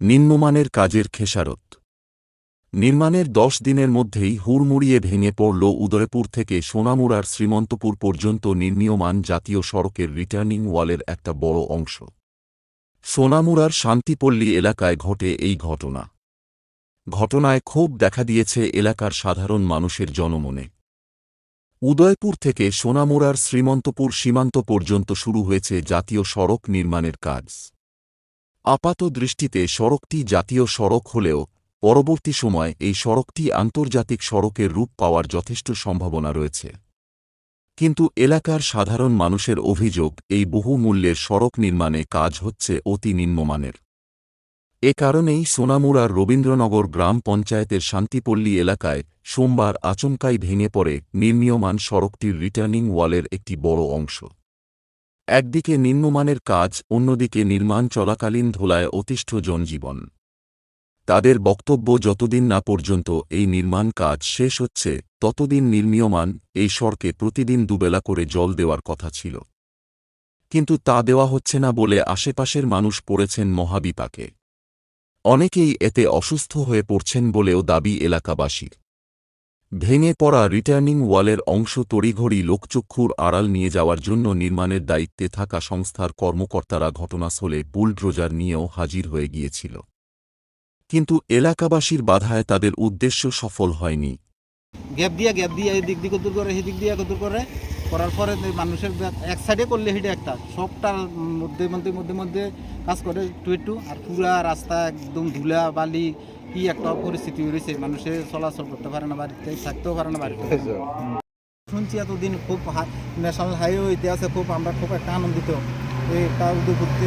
নিম্নমানের কাজের খেসারত। নির্মাণের দশ দিনের মধ্যেই হুড়মুড়িয়ে ভেঙে পড়ল উদয়পুর থেকে সোনামুড়ার শ্রীমন্তপুর পর্যন্ত নির্মীয়মান জাতীয় সড়কের রিটার্নিং ওয়ালের একটা বড় অংশ। সোনামুড়ার শান্তিপল্লী এলাকায় ঘটে এই ঘটনা। ঘটনায় ক্ষোভ দেখা দিয়েছে এলাকার সাধারণ মানুষের জনমনে। উদয়পুর থেকে সোনামুড়ার শ্রীমন্তপুর সীমান্ত পর্যন্ত শুরু হয়েছে জাতীয় সড়ক নির্মাণের কাজ। আপাত দৃষ্টিতে সড়কটি জাতীয় সড়ক হলেও, পরবর্তী সময় এই সড়কটি আন্তর্জাতিক সড়কের রূপ পাওয়ার যথেষ্ট সম্ভাবনা রয়েছে। কিন্তু এলাকার সাধারণ মানুষের অভিযোগ, এই বহুমূল্যের সড়ক নির্মাণে কাজ হচ্ছে অতি নিম্নমানের। এ কারণেই সোনামুড়ার রবীন্দ্রনগর গ্রাম পঞ্চায়েতের শান্তিপল্লী এলাকায় সোমবার আচমকাই ভেঙে পড়ে নির্মীয়মান সড়কটির রিটার্নিং ওয়ালের একটি বড় অংশ। একদিকে নিম্নমানের কাজ, অন্যদিকে নির্মাণ চলাকালীন ধোলায় অতিষ্ঠ জনজীবন। তাদের বক্তব্য যতদিন না পর্যন্ত এই নির্মাণ কাজ শেষ হচ্ছে, ততদিন নির্মীয়মান এই সড়কে প্রতিদিন দুবেলা করে জল দেওয়ার কথা ছিল। কিন্তু তা দেওয়া হচ্ছে না বলে আশেপাশের মানুষ পড়েছেন মহাবিপাকে। অনেকেই এতে অসুস্থ হয়ে পড়ছেন বলেও দাবি এলাকাবাসীর। ভেঙে পড়া রিটার্নিং ওয়ালের অংশ তড়িঘড়ি লোকচক্ষুর আড়াল নিয়ে যাওয়ার জন্য নির্মাণের দায়িত্বে থাকা সংস্থার কর্মকর্তারা ঘটনাস্থলে বুলড্রোজার নিয়েও হাজির হয়ে গিয়েছিল। কিন্তু এলাকাবাসীর বাধায় তাদের উদ্দেশ্য সফল হয়নি। গ্যাপ দিয়ে গ্যাপ দিয়ে এই দিক দিয়ে কত করে সেই দিক দিয়ে কত করে, করার পরে মানুষের এক সাইডে করলে সেটা একটা। সবটার মধ্যে মধ্যে মধ্যে মধ্যে কাজ করে একটু একটু। আর পুরা রাস্তা একদম ধুলা বালি কি একটা পরিস্থিতি রয়েছে মানুষের চলাচল করতে পারে না বাড়িতে থাকতেও পারে না বাড়িতে শুনছি এতদিন খুব ন্যাশনাল হাইওয়ে হইতে আছে খুব আমরা খুব একটা আনন্দিত। এই একটা উদয়পুরতে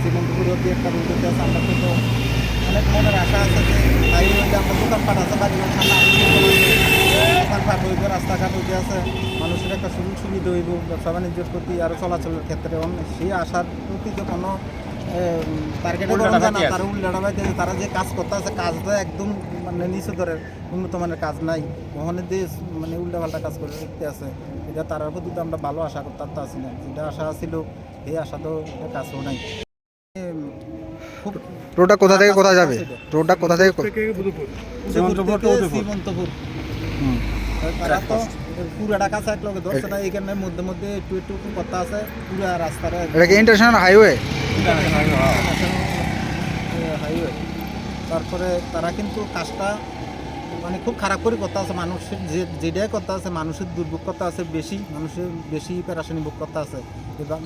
শ্রীমন্তপুর অব্দি একটা উদয়তে আছে আমরা খুব অনেক মনের আশা আছে যে হাইওয়েতে আমরা দোকানপাট আছে দোকানপাট হইবে রাস্তাঘাট হইতে আছে মানুষের একটা সুযোগ সুবিধা হইব ব্যবসা বাণিজ্যের প্রতি আরও চলাচলের ক্ষেত্রে। অন্য- সেই আশার প্রতি যে কোনো টার্গেটে তারা উল্টাটা তারা যে কাজ করতে আছে কাজটা একদম মানে নিচু দরের উন্নত মানের কাজ নাই। ওখানে যে মানে উল্টাপাল্টা কাজ করে করতে আছে এটা তারার প্রতি তো আমরা ভালো আশা করতে আসি না। যেটা আশা ছিল এই আশা তো কাজও নাই। খুব রোডটা কোথা থেকে কোথায় যাবে? রোডটা কোথা থেকে কো- শ্রীমন্তপুর। তারা তো পুরাটা কাছে এক লগে ধরছে না এখানে মধ্যে মধ্যে একটু একটু কথা আছে পুরা রাস্তাটা এটা কি ইন্টারন্যাশনাল হাইওয়ে তারপরে তারা কিন্তু কাজটা মানে খুব খারাপ করে করতে আছে। মানুষের যে, যেটাই করতে আছে, মানুষের দুর্ভোগ আছে বেশি, মানুষের বেশি পেরাশানি ভোগ করতে আছে।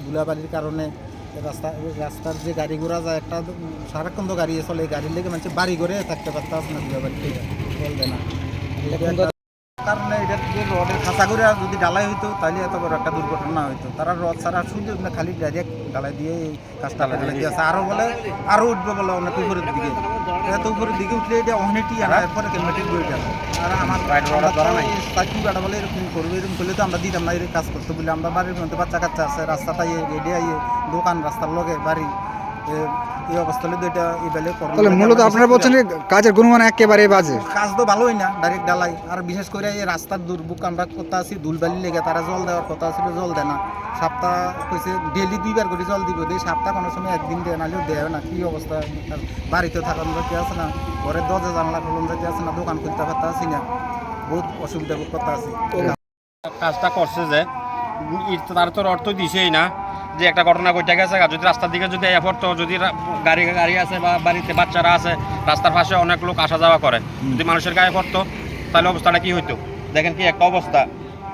ধুলাবালির কারণে রাস্তা রাস্তার যে গাড়ি ঘোড়া যায়, একটা সারাক্ষণ তো গাড়ি চলে। এই গাড়ির লেগে মানুষ বাড়ি ঘরে থাকতে পারতে আছে না ধুলাবালি বলবে না। কারণে এটা রডের খাঁচা করে যদি ডালাই হইতো তাহলে এত বড় একটা দুর্ঘটনা হইতো। তারা রড ছাড়া শুধু না খালি ডাইরেক্ট ডালাই দিয়ে এই কাজটা ডালাই দিয়ে। আছে। আরও বলে আরও উঠবে বলে অনেক উপরের দিকে। এত উপরের দিকে উঠলে এটা অনেকটি আর এরপরে কেলমেটিক বই যাবে আর আমার সাইকেল গাড়া বলে এরকম করবে এরকম করলে তো আমরা দিতাম না এর কাজ করতে বলে। আমরা বাড়ির মধ্যে বাচ্চা কাচ্চা আছে রাস্তাটা রেডি আইয়ে দোকান রাস্তার লগে বাড়ি। এই অবস্থা হলে এটা এই বেলে তাহলে মূলত আপনারা বলছেন যে কাজের গুণমান একেবারে বাজে। কাজ তো ভালোই না ডাইরেক্ট ডালাই আর বিশেষ করে এই রাস্তার দুর্ভোগ আমরা করতে আছি ধুলবালি লেগে তারা জল দেওয়ার কথা ছিল জল দেয় না। সপ্তাহ কইছে ডেলি দুইবার করে জল দিব এই সপ্তাহ কোনো সময় একদিন দেয় নাহলেও দেয় না। কি অবস্থা? বাড়িতে থাকার যাতে আছে না ঘরের দরজা জানলা খুলন যাতে আছে না দোকান খুলতে পারতে আছি না। বহুত অসুবিধা ভোগ করতে আছি। কাজটা করছে যে তার তো অর্থ দিছেই না। যে একটা ঘটনা ঘটে গেছে যদি রাস্তার দিকে যদি এফোর্ট তো যদি গাড়ি গাড়ি আছে বা বাড়িতে বাচ্চারা আছে রাস্তার পাশে অনেক লোক আসা যাওয়া করে। যদি মানুষের গায়ে পড়তো তাহলে অবস্থাটা কি হইতো? দেখেন কি একটা অবস্থা।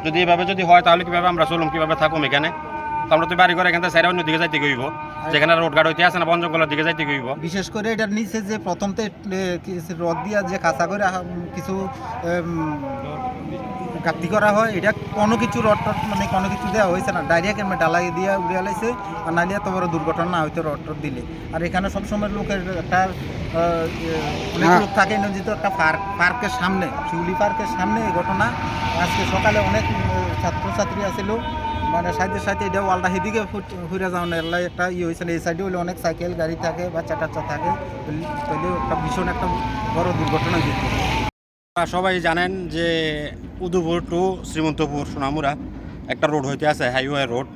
যদি এভাবে যদি হয় তাহলে কীভাবে আমরা চলুম কীভাবে থাকুম এখানে? আমরা তো বাড়ি করে এখান থেকে অন্য দিকে যাইতে গইব যেখানে রোড গাড়ি হইতে আছে না বন জঙ্গলের দিকে যাইতে গইব বিশেষ করে এটার নিচে যে প্রথম তো রদ দিয়া যে কাঁচা করে কিছু গাপ্তি করা হয় এটা কোনো কিছু রড মানে কোনো কিছু দেওয়া হয়েছে না। ডাইরেক্ট এমনি ডালাই দিয়ে উড়ে লাইছে আর নাইলে এত বড় দুর্ঘটনা না হয়তো রড দিলে। আর এখানে সবসময় লোকের একটা অনেক হ্যাঁ। লোক থাকে নজিত একটা পার্ক পার্কের সামনে শিউলি পার্কের সামনে এই ঘটনা। আজকে সকালে অনেক ছাত্রছাত্রী আছিল মানে সাইডে সাইডে এটা ওয়ালটা সেদিকে ঘুরে যাও না এলাই একটা ইয়ে হয়েছিল এই সাইডে হলে অনেক সাইকেল গাড়ি থাকে বাচ্চা টাচ্চা থাকে তাহলে একটা ভীষণ একটা বড় দুর্ঘটনা যেত। আপনারা সবাই জানেন যে উদুপুর টু শ্রীমন্তপুর সোনামুরা একটা রোড হইতে আছে হাইওয়ে রোড।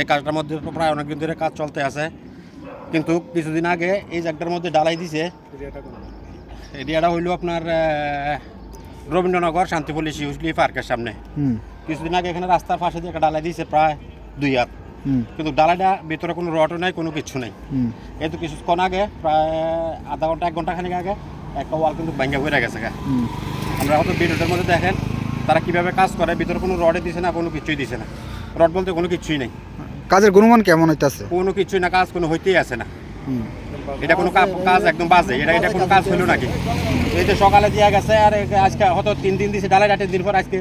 এই কাজটার মধ্যে প্রায় অনেকদিন ধরে কাজ চলতে আছে। কিন্তু কিছুদিন আগে এই জায়গাটার মধ্যে ডালাই দিছে। এরিয়াটা হইল আপনার রবীন্দ্রনগর শান্তিপল্লী শিউসলি পার্কের সামনে। কিছুদিন আগে এখানে রাস্তার পাশে দিয়ে একটা ডালাই দিয়েছে প্রায় দুই হাত। কিন্তু ডালাইটা ভিতরে কোনো রটও নাই কোনো কিছু নেই। এই তো কিছুক্ষণ আগে প্রায় আধা ঘণ্টা এক ঘণ্টা খানিক আগে একটা ওয়াল কিন্তু ভেঙে হয়ে গেছে গা। আমরা হয়তো ভিডিওটার মধ্যে দেখেন তারা কীভাবে কাজ করে ভিতরে কোনো রডে দিছে না কোনো কিছুই দিছে না। রড বলতে কোনো কিছুই নেই। কাজের গুণমান কেমন হইতাছে? কোনো কিছুই না কাজ কোনো হইতেই আছে না। এটা কোনো কাজ একদম বাজে এটা এটা কোনো কাজ হলো নাকি? এই যে সকালে দিয়া গেছে আর আজকে হয়তো তিন দিন দিছে ডালাই রাতের দিন পর আজকে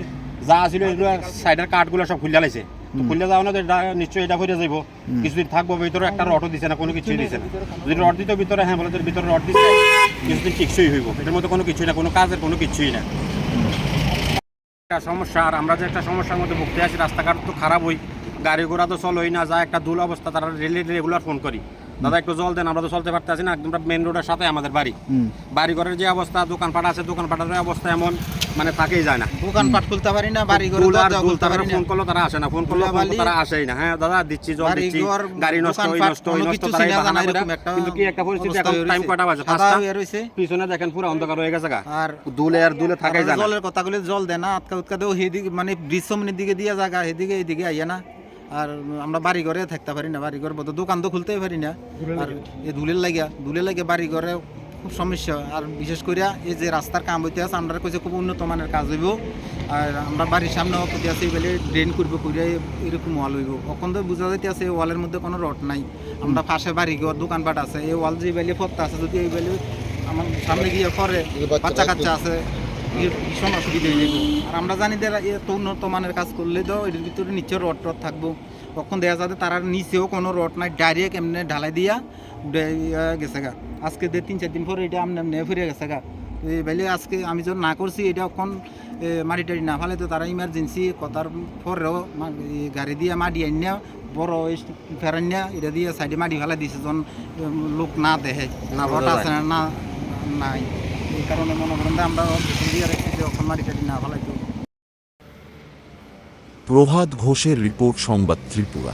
যা ছিল এগুলো সাইডের কাঠগুলো সব খুলে লাইছে। খুলে যাও না তো নিশ্চয়ই এটা হয়ে যাইব। কিছুদিন থাকব ভিতরে একটা রডও দিছে না কোনো কিছুই দিছে না। যদি রড দিত ভিতরে হ্যাঁ বলে তোর ভিতরে রড দিছে। কিছুদিন টিকসই হইব। এটার মধ্যে কোনো কিছুই না কোনো কাজের কোনো কিছুই না। একটা সমস্যা আর আমরা যে একটা সমস্যার মধ্যে ভুগতে আছি রাস্তাঘাট তো খারাপ হই গাড়ি ঘোড়া তো চলোই না যা একটা দুল অবস্থা তারা রেলে রেগুলার ফোন করি। দাদা একটু জল দেন আমরা তো চলতে পারতেছি না একদম মেন রোডের সাথে আমাদের বাড়ি। বাড়ি ঘরের যে অবস্থা দোকানপাট আছে দোকানপাটের অবস্থা এমন। মানে থাকেই যায় না। দোকানপাট খুলতে পারি না বাড়ি ঘরে খুলতে পারি না। ফোন করল তারা আসে না ফোন করল তারা আসেই না। হ্যাঁ দাদা দিচ্ছি জল দিচ্ছি। গাড়ি নষ্ট দোকানপাট, নষ্ট কোনো নষ্ট চিনা বাহানা করে। একটা কিন্তু কি একটা পরিস্থিতি এখন টাইম। কটা বাজে? পাঁচটা? হয়ে। পিছনে দেখেন পুরো অন্ধকার হয়ে গেছে গা। আর দুলে আর দুলে থাকাই তারপরে যায় না। জলের কথাগুলো জল দেয় না আটকা উৎকা দেও সেদিকে মানে ব্রিজ সামনের দিকে দিয়ে জায়গা সেদিকে এইদিকে আইয়া না। আর আমরা বাড়ি ঘরে থাকতে পারি না বাড়ি ঘর দোকান তো খুলতেই পারি না। আর এই ধুলের লাগিয়া ধুলের লাগিয়া বাড়ি ঘরে খুব সমস্যা। আর বিশেষ করে এই যে রাস্তার কাম হইতে আছে আমরা কইছে খুব উন্নত মানের কাজ হইব। আর আমরা বাড়ির সামনে কইতে আছে বলে ড্রেন করব করে এরকম ওয়াল হইব। এখন তো বোঝা যাইতে আছে ওয়ালের মধ্যে কোনো রড নাই। আমরা পাশে বাড়ি ঘর দোকানপাট আছে। এই ওয়াল যে বেলে ফত্তা আছে যদি এই বেলে আমার সামনে গিয়ে করে বাচ্চা কাচ্চা আছে ভীষণ অসুবিধা হয়ে যাবে আর আমরা জানি যে এত উন্নত মানের কাজ করলে তো এর ভিতরে নিচে রড টড থাকব। তখন দেখা যাবে তার নিচেও কোনো রড নাই ডাইরেক্ট এমনি ঢালাই দিয়া গেছে গা। আজকে দে তিন চার দিন পরে এটা আমনে এমনি ফিরে গেছে গা। তো এই বেলে আজকে আমি যখন না করছি এটা এখন এ, মাটি টাড়ি না ফেলে তো তারা ইমার্জেন্সি কথার পরেও এই গাড়ি দিয়ে মাটি আনিয়া বড় ফেরানিয়া এটা দিয়ে সাইডে মাটি ফেলা দিছে যখন লোক না দেখে না বোঝা আছে না না নাই। এই কারণে মনে করেন আমরা রেখেছি মাটি টাটি না ফেলাইতো প্রভাত ঘোষের রিপোর্ট সংবাদ ত্রিপুরা।